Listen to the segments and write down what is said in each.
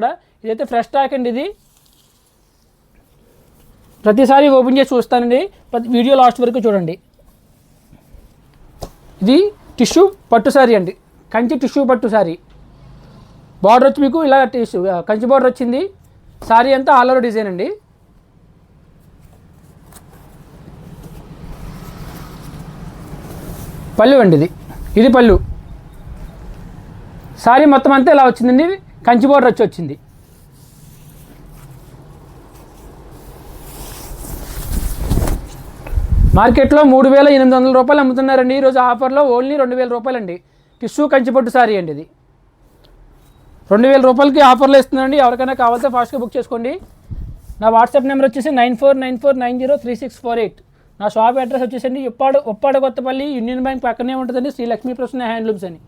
కూడా ఇదైతే fresh stock అండి ఇది. ప్రతిసారి ఓపెన్ చేసి చూస్తానండి. ప్రతి వీడియో లాస్ట్ వరకు చూడండి. ఇది టిష్యూ పట్టు సారీ అండి. కంచి టిష్యూ పట్టు సారీ బార్డర్ వచ్చి మీకు ఇలా టిష్యూ కంచి బార్డర్ వచ్చింది. శారీ అంతా ఆల్ ఓవర్ డిజైన్ అండి. పళ్ళు అండి ఇది. ఇది పళ్ళు. శారీ మొత్తం అంతా ఇలా వచ్చిందండి. కంచి బోర్డర్ వచ్చి వచ్చింది. మార్కెట్లో మూడు వేల ఎనిమిది వందల రూపాయలు అమ్ముతున్నారండి. ఈరోజు ఆఫర్లో ఓన్లీ రెండు వేల రూపాయలండి. టిష్యూ కంచిపట్టు సారీ అండి ఇది. రెండు వేల రూపాయలకి ఆఫర్లో ఇస్తుందండి ఎవరికైనా కావాల్సే ఫాస్ట్గా బుక్ చేసుకోండి. నా వాట్సాప్ నెంబర్ వచ్చేసి nine four nine four nine zero three six four eight. నా షాప్ అడ్రస్ వచ్చేసండి ఉప్పాడు ఉప్పాడ కొత్తపల్లి యూనియన్ బ్యాంక్ పక్కనే ఉంటుందండి. శ్రీ లక్ష్మీ ప్రసన్న హ్యాండ్లూమ్స్ అని.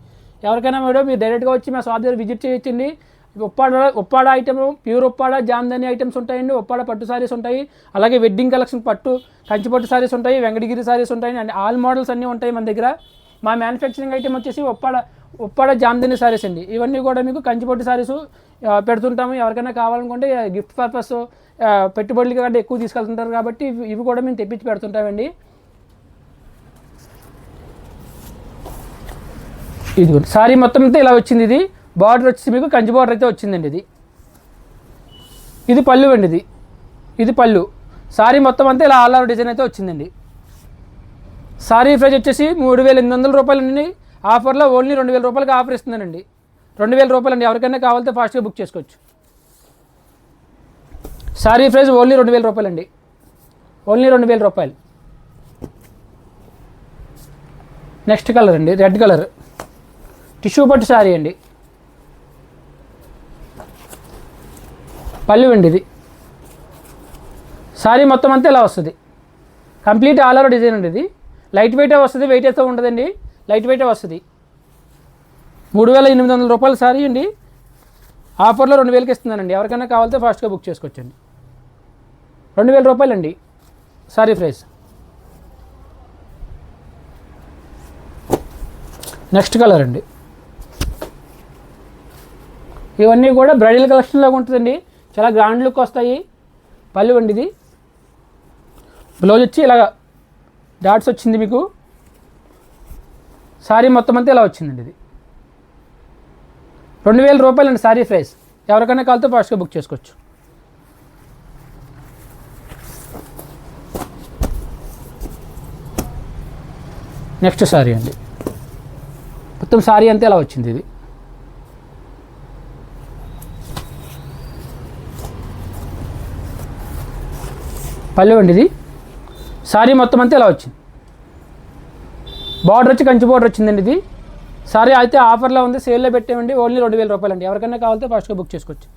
ఎవరికైనా మేడం మీరు డైరెక్ట్గా వచ్చి మా షాప్ దగ్గర విజిట్ చేయొచ్చండి. Uppada Uppada item pure Uppada Jamdani items ఉంటాయండి. ఉప్పాడ పట్టు సారీస్ ఉంటాయి. అలాగే వెడ్డింగ్ కలెక్షన్ పట్టు కంచిపట్టు శారీస్ సారీస్ ఉంటాయి వెంకటగిరి సారీస్ ఉంటాయి అండ్ ఆల్ మోడల్స్ అన్నీ ఉంటాయి మన దగ్గర. మా మ్యానుఫ్యాక్చరింగ్ ఐటమ్ వచ్చేసి ఉప్పాడ ఉప్పాడ జామ్దాని సారీస్ అండి. ఇవన్నీ కూడా మీకు కంచిపట్టు సారీస్ పెడుతుంటాము. ఎవరికైనా కావాలనుకుంటే గిఫ్ట్ పర్పస్ పెట్టుబడులు కంటే ఎక్కువ తీసుకెళ్తుంటారు కాబట్టి ఇవి- ఇవి కూడా మేము తెప్పించి పెడుతుంటామండి. ఇది సారీ మొత్తం అంతా ఇలా వచ్చింది ఇది. బార్డర్ వచ్చి మీకు కంచి బార్డర్ అయితే వచ్చిందండి ఇది. ఇది పళ్ళు అండి ఇది. ఇది పళ్ళు. సారీ మొత్తం అంతా ఇలా ఆల్ డిజైన్ అయితే వచ్చిందండి. సారీ ప్రైజ్ వచ్చేసి మూడు వేల ఎనిమిది వందల రూపాయలండి. ఆఫర్లో ఓన్లీ రెండు వేల రూపాయలకి ఆఫర్ ఇస్తున్నానండి రెండు వేల రూపాయలండి. ఎవరికైనా కావాలితే ఫాస్ట్గా బుక్ చేసుకోవచ్చు. సారీ ప్రైజ్ ఓన్లీ రెండు వేల రూపాయలండి. ఓన్లీ రెండు వేల రూపాయలు. నెక్స్ట్ కలర్ అండి. Red colour. టిష్యూ పట్టు సారీ అండి. పళ్ళు అండి ఇది సారీ మొత్తం అంతా ఇలా వస్తుంది. కంప్లీట్ ఆల్ ఓవర్ డిజైన్ అండి ఇది. లైట్ వెయిటే వస్తుంది వెయిట్ అయితే ఉండదండి లైట్ వెయిటే వస్తుంది. మూడు వేల ఎనిమిది వందల రూపాయల సారీ అండి. ఆఫర్లో రెండు వేలకి ఇస్తున్నానండి. ఎవరికైనా కావాలితే ఫాస్ట్గా బుక్ చేసుకోవచ్చండి. రెండు వేల రూపాయలండి. సారీ ప్రైస్. నెక్స్ట్ కలర్ అండి. ఇవన్నీ కూడా బ్రైడల్ కలెక్షన్లో ఉంటుందండి. చాలా గ్రాండ్ లుక్ వస్తాయి. పళ్ళు అండి ఇది బ్లౌజ్ వచ్చి ఇలాగ డాట్స్ వచ్చింది మీకు. సారీ మొత్తం అంతా ఇలా వచ్చిందండి ఇది. రెండు వేల రూపాయలండి సారీ ప్రైస్. ఎవరికైనా కాల్తో ఫాస్ట్గా బుక్ చేసుకోవచ్చు. నెక్స్ట్ సారీ అండి. మొత్తం సారీ అంతా ఇలా వచ్చింది ఇది. పల్లె అండి ఇది సారీ మొత్తం అంతా ఇలా వచ్చింది. బార్డర్ వచ్చి కంచి బార్డర్ వచ్చిందండి ఇది. సారీ అయితే ఆఫర్లో ఉంది సేల్లో పెట్టేయండి ఓన్లీ రెండు వేల రూపాయలు అండి ఎవరికైనా కావాలంటే ఫాస్ట్గా బుక్ చేసుకోవచ్చు.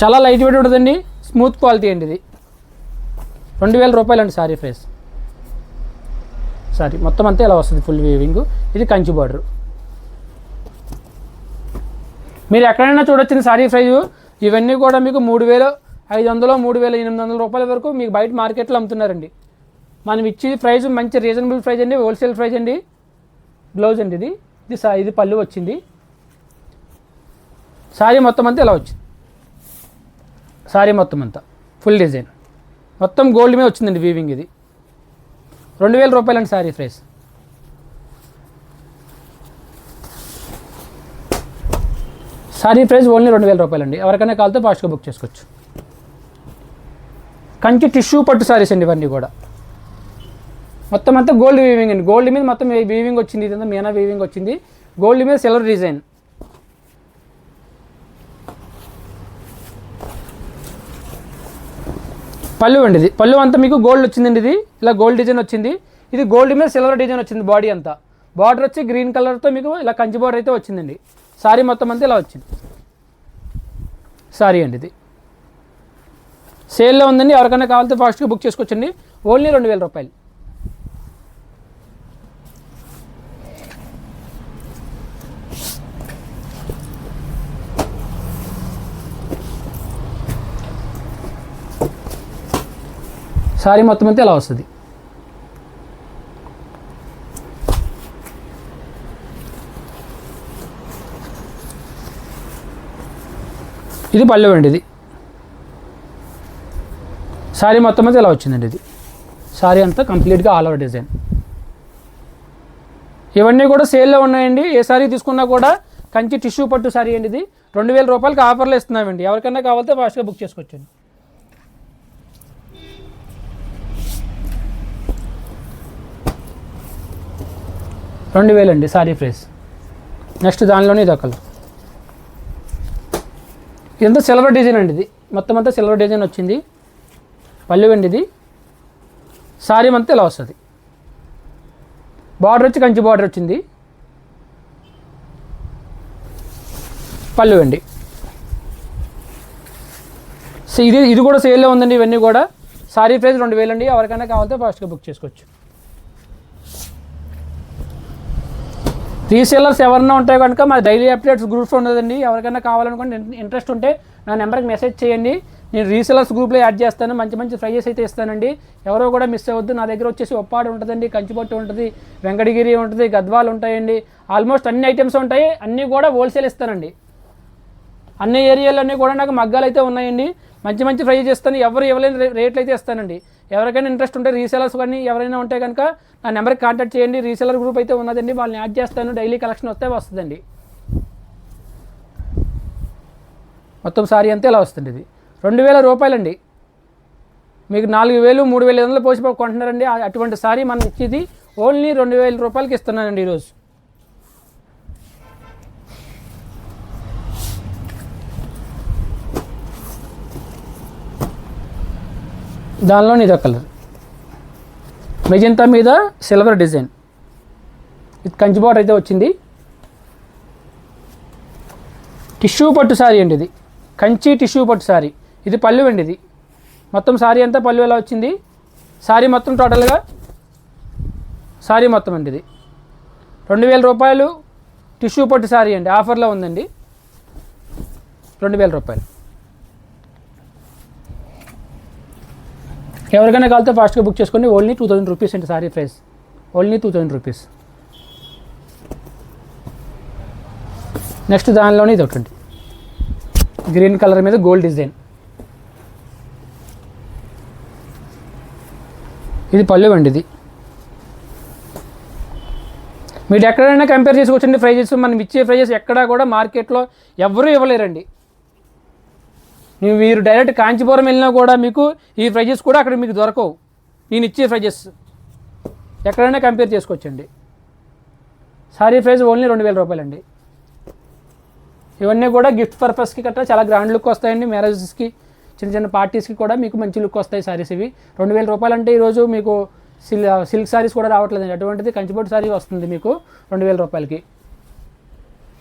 చాలా లైట్ వెయిట్ ఉంటుందండి స్మూత్ క్వాలిటీ అండి ఇది. రెండు వేల రూపాయలు అండి సారీ ప్రైస్. సారీ మొత్తం అంతా ఇలా వస్తుంది ఫుల్ వీవింగ్ ఇది కంచి బార్డర్ మీరు ఎక్కడైనా చూడొచ్చిన సారీ ప్రైజు ఇవన్నీ కూడా మీకు మూడు వేలు ఐదు వందలు మూడు వేల ఎనిమిది వందల రూపాయల వరకు మీకు బయట మార్కెట్లో అమ్ముతున్నారండి. మనం ఇచ్చే ప్రైస్ మంచి రీజనబుల్ ప్రైస్ అండి హోల్సేల్ ప్రైస్ అండి. బ్లౌజ్ అండి ఇది. ఇది సా ఇది పళ్ళు వచ్చింది. సారీ మొత్తం అంతా ఇలా వచ్చింది. సారీ మొత్తం అంతా. Full design. మొత్తం గోల్డ్ మీద వచ్చిందండి వీవింగ్ ఇది. రెండు వేల రూపాయలండి sari price. Sari price only రెండు వేల రూపాయలండి. ఎవరికైనా కాల్తో ఫాస్ట్గా బుక్ చేసుకోవచ్చు. కంచి టిష్యూ పట్టు సారీస్ అండి ఇవన్నీ కూడా. మొత్తం అంతా గోల్డ్ వీవింగ్ అండి. గోల్డ్ మీద మొత్తం వీవింగ్ వచ్చింది ఇదంతా మీనా వీవింగ్ వచ్చింది. గోల్డ్ మీద సిల్వర్ డిజైన్ పళ్ళు అండి ఇది. పళ్ళు అంతా మీకు గోల్డ్ వచ్చిందండి ఇది. ఇలా గోల్డ్ డిజైన్ వచ్చింది. ఇది గోల్డ్ మీద సిల్వర్ డిజైన్ వచ్చింది బాడీ అంతా. బార్డర్ వచ్చి గ్రీన్ కలర్తో మీకు ఇలా కంచి బార్డర్ అయితే వచ్చిందండి. సారీ మొత్తం అంతా ఇలా వచ్చింది. సారీ అండి ఇది. సేల్లో ఉందండి. ఎవరికైనా కావాలితే ఫాస్ట్గా బుక్ చేసుకోవచ్చండి. ఓన్లీ రెండు వేల రూపాయలు. సారీ మొత్తం అంతా ఇలా వస్తుంది. ఇది పళ్ళు అండి ఇది. శారీ మొత్తం అయితే ఇలా వచ్చిందండి ఇది? శారీ అంతా కంప్లీట్గా ఆల్ ఓవర్ డిజైన్. ఇవన్నీ కూడా సేల్లో ఉన్నాయండి. ఏ సారీ తీసుకున్నా కూడా కంచి టిష్యూ పట్టు శారీ అండి ఇది. రెండు వేల రూపాయలకి ఆఫర్లు ఇస్తున్నామండి. ఎవరికైనా కావాలంటే ఫాస్ట్గా బుక్ చేసుకోవచ్చండి. రెండు వేలండి శారీ ప్రైస్. నెక్స్ట్ దానిలోనే ఇది ఒకళ్ళు. ఇదంతా సిల్వర్ డిజైన్ అండి ఇది. మొత్తం అంతా సిల్వర్ డిజైన్ వచ్చింది. పళ్ళు అండి ఇది సారీ అంతా ఇలా వస్తుంది? బార్డర్ వచ్చి కంచి బార్డర్ వచ్చింది. పళ్ళు అండి సో ఇది ఇది కూడా సేల్లో ఉందండి ఇవన్నీ కూడా. సారీ ప్రైస్ రెండు వేలు అండి ఎవరికైనా కావాలంటే ఫాస్ట్గా బుక్ చేసుకోవచ్చు. రీసేలర్స్ ఎవరైనా ఉంటే కనుక మా డైలీ అప్డేట్స్ గ్రూప్స్ ఉండదండి ఎవరికైనా కావాలనుకుంటే ఇంట్రెస్ట్ ఉంటే నా నెంబర్కి మెసేజ్ చేయండి. నేను రీసెలర్స్ గ్రూప్లో యాడ్ చేస్తాను మంచి మంచి ప్రైజెస్ అయితే ఇస్తానండి. ఎవరో కూడా మిస్ అవ్వద్దు. నా దగ్గర వచ్చేసి ఒప్పాడు ఉంటుందండి కంచిపట్టు ఉంటుంది వెంకటగిరి ఉంటుంది గద్వాలు ఉంటాయండి. ఆల్మోస్ట్ అన్ని ఐటమ్స్ ఉంటాయి. అన్నీ కూడా హోల్సేల్ ఇస్తానండి. అన్ని ఏరియాలన్నీ కూడా నాకు మగ్గాలు అయితే ఉన్నాయండి. మంచి మంచి ప్రైజ్ ఇస్తాను. ఎవరు ఇవ్వలేని రేట్లు అయితే ఇస్తానండి. ఎవరికైనా ఇంట్రెస్ట్ ఉంటే రీసెలర్స్ కానీ ఎవరైనా ఉంటే కనుక నా నెంబర్కి కాంటాక్ట్ చేయండి. రీసెలర్ గ్రూప్ అయితే ఉన్నదండి. వాళ్ళని యాడ్ చేస్తాను. డైలీ కలెక్షన్ వస్తే వస్తుందండి. మొత్తం సారీ అంతే ఇలా వస్తుంది ఇది రెండు వేల రూపాయలండి. మీకు నాలుగు వేలు మూడు వేల ఐదు వందలు పోసి కొంటున్నారండి అటువంటి సారీ మనం ఇచ్చేది ఓన్లీ రెండు వేల రూపాయలకి ఇస్తున్నానండి ఈరోజు. దానిలో ఇదో కలర్. మెజంతా మీద సిల్వర్ డిజైన్. ఇది కంచి బార్డర్ అయితే వచ్చింది. టిష్యూ పట్టు సారీ అండి ఇది. కంచి టిష్యూ పట్టు సారీ. ఇది పళ్ళు అండి ఇది. మొత్తం సారీ అంతా పళ్ళు ఎలా వచ్చింది? సారీ మొత్తం టోటల్గా సారీ మొత్తం అండి ఇది. రెండు వేల రూపాయలు టిష్యూ పట్టు సారీ అండి. ఆఫర్లో ఉందండి. రెండు వేల రూపాయలు. ఎవరికైనా కావాలితే ఫాస్ట్గా బుక్ చేసుకోండి. ఓన్లీ టూ థౌజండ్ రూపీస్ అండి sari price. Only two thousand rupees next దానిలోనే ఇది ఒకటి గ్రీన్ కలర్ మీద గోల్డ్ డిజైన్. ఇది పళ్ళు అండి ఇది మీరు ఎక్కడైనా కంపేర్ చేసుకోవచ్చండి ప్రైజెస్ మనం ఇచ్చే ప్రైజెస్ ఎక్కడా కూడా మార్కెట్లో ఎవరూ ఇవ్వలేరండి. మీరు డైరెక్ట్ కాంచీపురం వెళ్ళినా కూడా మీకు ఈ ప్రైజెస్ కూడా అక్కడ మీకు దొరకవు. నేను ఇచ్చే ప్రైజెస్ ఎక్కడైనా కంపేర్ చేసుకోవచ్చండి. సారీ ప్రైస్ ఓన్లీ రెండు వేల రూపాయలండి. ఇవన్నీ కూడా గిఫ్ట్ పర్పస్కి గట్రా చాలా గ్రాండ్ లుక్ వస్తాయండి మ్యారేజెస్కి చిన్న చిన్న పార్టీస్కి కూడా మీకు మంచి లుక్ వస్తాయి సారీస్ ఇవి. రెండు వేల రూపాయలు అంటే ఈరోజు మీకు సిల్ సిల్క్ సారీస్ కూడా రావట్లేదండి. అటువంటిది కంచిపట్టు సారీ వస్తుంది మీకు రెండు వేల రూపాయలకి.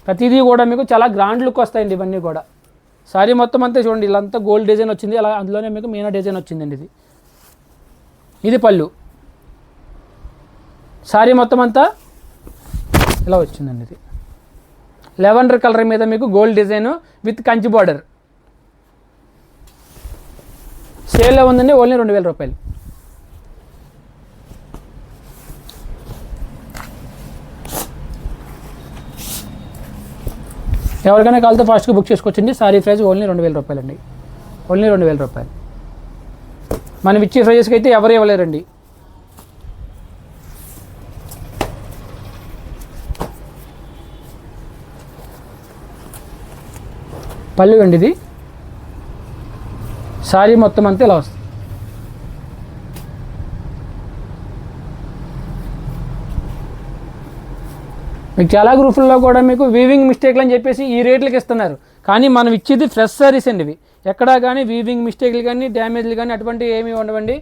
ప్రతిదీ కూడా మీకు చాలా గ్రాండ్ లుక్ వస్తాయండి ఇవన్నీ కూడా. సారీ మొత్తం అంతా చూడండి. ఇలా అంతా గోల్డ్ డిజైన్ వచ్చింది. అలా అందులోనే మీకు మీనా డిజైన్ వచ్చిందండి ఇది. ఇది పళ్ళు. సారీ మొత్తం అంతా ఇలా వచ్చిందండి ఇది. లెవెండర్ కలర్ మీద మీకు gold design with Kanchi border సేల్లో ఉందండి ఓన్లీ రెండు వేల రూపాయలు. ఎవరికైనా కావాలితే ఫాస్ట్గా బుక్ చేసుకోవచ్చండి. సారీ ప్రైస్ ఓన్లీ రెండు వేల రూపాయలండి. ఓన్లీ రెండు వేల రూపాయలు. మనం ఇచ్చే ప్రైజెస్కి అయితే ఎవరు ఇవ్వలేరండి. పళ్ళు అండి ఇది. శారీ మొత్తం అంతా ఇలా వస్తుంది. మీకు చాలా గ్రూపుల్లో కూడా మీకు వీవింగ్ మిస్టేక్లు అని చెప్పేసి ఈ రేట్లకి ఇస్తున్నారు. కానీ మనం ఇచ్చేది ఫ్రెష్ సారీస్ అండి ఇవి. ఎక్కడా కానీ వీవింగ్ మిస్టేక్లు కానీ డ్యామేజ్లు కానీ అటువంటి ఏమీ ఉండవండి.